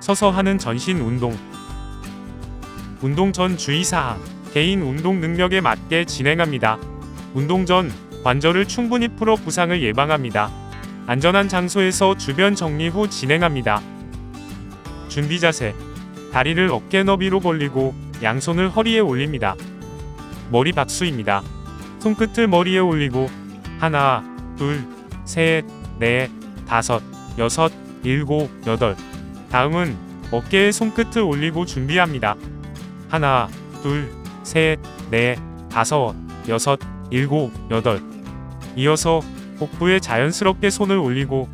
서서 하는 전신 운동. 운동 전 주의사항. 개인 운동 능력에 맞게 진행합니다. 운동 전 관절을 충분히 풀어 부상을 예방합니다. 안전한 장소에서 주변 정리 후 진행합니다. 준비 자세. 다리를 어깨 너비로 벌리고 양손을 허리에 올립니다. 머리 박수입니다. 손끝을 머리에 올리고 하나, 둘, 셋, 넷, 다섯, 여섯, 일곱, 여덟. 다음은 어깨에 손끝을 올리고 준비합니다. 하나, 둘, 셋, 넷, 다섯, 여섯, 일곱, 여덟. 이어서 복부에 자연스럽게 손을 올리고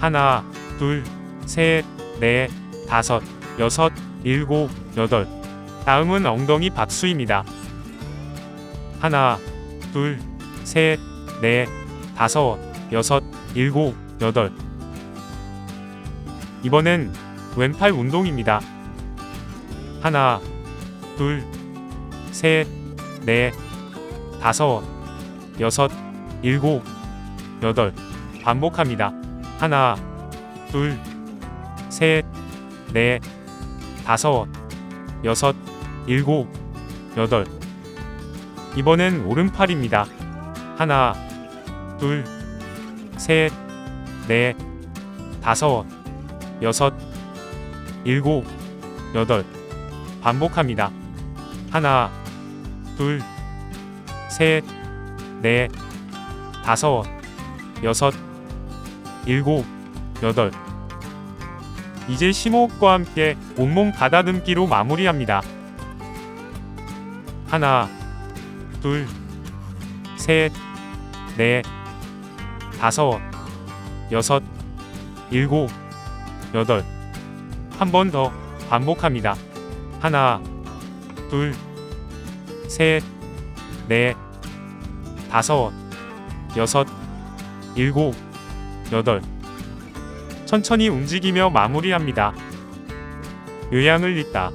하나, 둘, 셋, 넷, 다섯, 여섯, 일곱, 여덟. 다음은 엉덩이 박수입니다. 하나, 둘, 셋, 넷, 다섯, 여섯, 일곱, 여덟. 이번엔 왼팔 운동입니다. 하나, 둘, 셋, 넷, 다섯, 여섯, 일곱, 여덟. 반복합니다. 하나, 둘, 셋, 넷, 다섯, 여섯, 일곱, 여덟. 이번엔 오른팔입니다. 하나, 둘, 셋, 넷, 다섯, 여섯, 일곱, 여덟. 반복합니다. 하나, 둘, 셋, 넷, 다섯, 여섯, 일곱, 여덟. 이제 심호흡과 함께 온몸 가다듬기로 마무리합니다. 하나, 둘, 셋, 넷, 다섯, 여섯, 일곱, 여덟. 한 번 더 반복합니다. 하나, 둘, 셋, 넷, 다섯, 여섯, 일곱, 여덟. 천천히 움직이며 마무리합니다. 요양을 잇다.